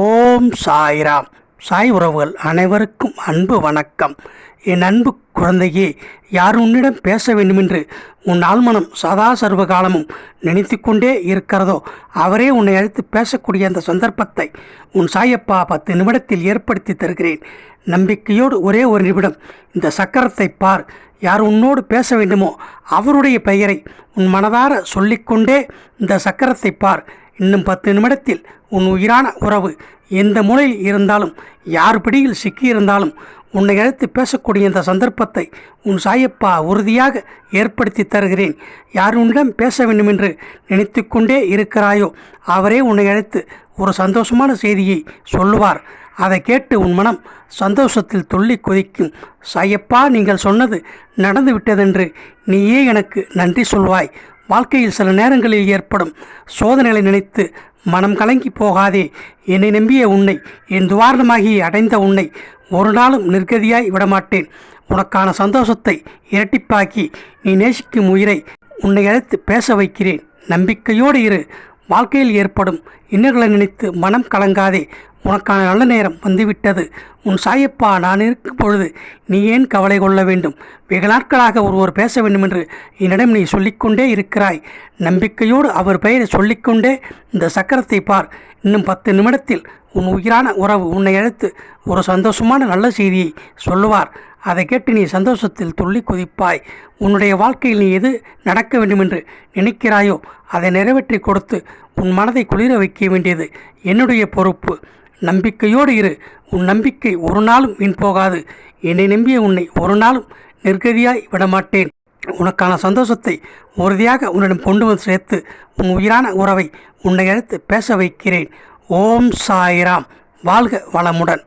ஓம் சாய்ராம். சாய் உறவுகள் அனைவருக்கும் அன்பு வணக்கம். என் அன்பு குழந்தையே யார் உன்னிடம் பேச வேண்டுமென்று உன் ஆழ்மனம் சதா சர்வ காலமும் நினைத்து கொண்டே இருக்கிறதோ அவரே உன்னை அழைத்து பேசக்கூடிய அந்த சந்தர்ப்பத்தை உன் சாயப்பா பத்து நிமிடத்தில் ஏற்படுத்தி தருகிறேன். நம்பிக்கையோடு ஒரே ஒரு நிமிடம் இந்த சக்கரத்தை பார். யார் உன்னோடு பேச வேண்டுமோ அவருடைய பெயரை உன் மனதார சொல்லிக்கொண்டே இந்த சக்கரத்தை பார். இன்னும் பத்து நிமிடத்தில் உன் உயிரான உறவு எந்த மூலையில் இருந்தாலும் யார் பிடியில் சிக்கியிருந்தாலும் உன்னை அழைத்து பேசக்கூடிய இந்த சந்தர்ப்பத்தை உன் சாயப்பா உறுதியாக ஏற்படுத்தி தருகிறேன். யார் உன்னிடம் பேச வேண்டும் என்று நினைத்து கொண்டே இருக்கிறாயோ அவரே உன்னை அழைத்து ஒரு சந்தோஷமான செய்தியை சொல்லுவார். அதை கேட்டு உன் மனம் சந்தோஷத்தில் துள்ளி கொதிக்கும். சாயப்பா நீங்கள் சொன்னது நடந்து விட்டதென்று நீயே எனக்கு நன்றி சொல்வாய். வாழ்க்கையில் சில நேரங்களில் ஏற்படும் சோதனைகளை நினைத்து மனம் கலங்கி போகாதே. என்னை நம்பிய உன்னை என் துவாரணமாகி அடைந்த உன்னை ஒரு நாளும் நிர்கதியாய் விடமாட்டேன். உனக்கான சந்தோஷத்தை இரட்டிப்பாக்கி நீ நேசிக்கும் உயிரை உன்னை அழைத்து பேச வைக்கிறேன். நம்பிக்கையோடு இரு. வாழ்க்கையில் ஏற்படும் இன்னல்களை நினைத்து மனம் கலங்காதே. உனக்கான நல்ல நேரம் வந்துவிட்டது. உன் சாயப்பா நான் இருக்கும் பொழுது நீ ஏன் கவலை கொள்ள வேண்டும்? வெகு நாட்களாக ஒருவர் பேச வேண்டும் என்று என்னிடம் நீ சொல்லிக்கொண்டே இருக்கிறாய். நம்பிக்கையோடு அவர் பெயரை சொல்லிக்கொண்டே இந்த சக்கரத்தை பார். இன்னும் பத்து நிமிடத்தில் உன் உயிரான உறவு உன்னை அழைத்து ஒரு சந்தோஷமான நல்ல செய்தியை சொல்லுவார். அதை கேட்டு நீ சந்தோஷத்தில் துள்ளி குதிப்பாய். உன்னுடைய வாழ்க்கையில் நீ எது நடக்க வேண்டுமென்று நினைக்கிறாயோ அதை நிறைவேற்றி கொடுத்து உன் மனதை குளிர வைக்க வேண்டியது என்னுடைய பொறுப்பு. நம்பிக்கையோடு இரு. உன் நம்பிக்கை ஒரு நாளும் வீண் போகாது. என்னை நம்பிய உன்னை ஒரு நாளும் நிர்கதியாய் விடமாட்டேன். உனக்கான சந்தோஷத்தை உறுதியாக உன்னிடம் கொண்டு வந்து சேர்த்து உன் உயிரான உறவை உன்னை அழைத்து பேச வைக்கிறேன். ஓம் சாய்ராம். வாழ்க வளமுடன்.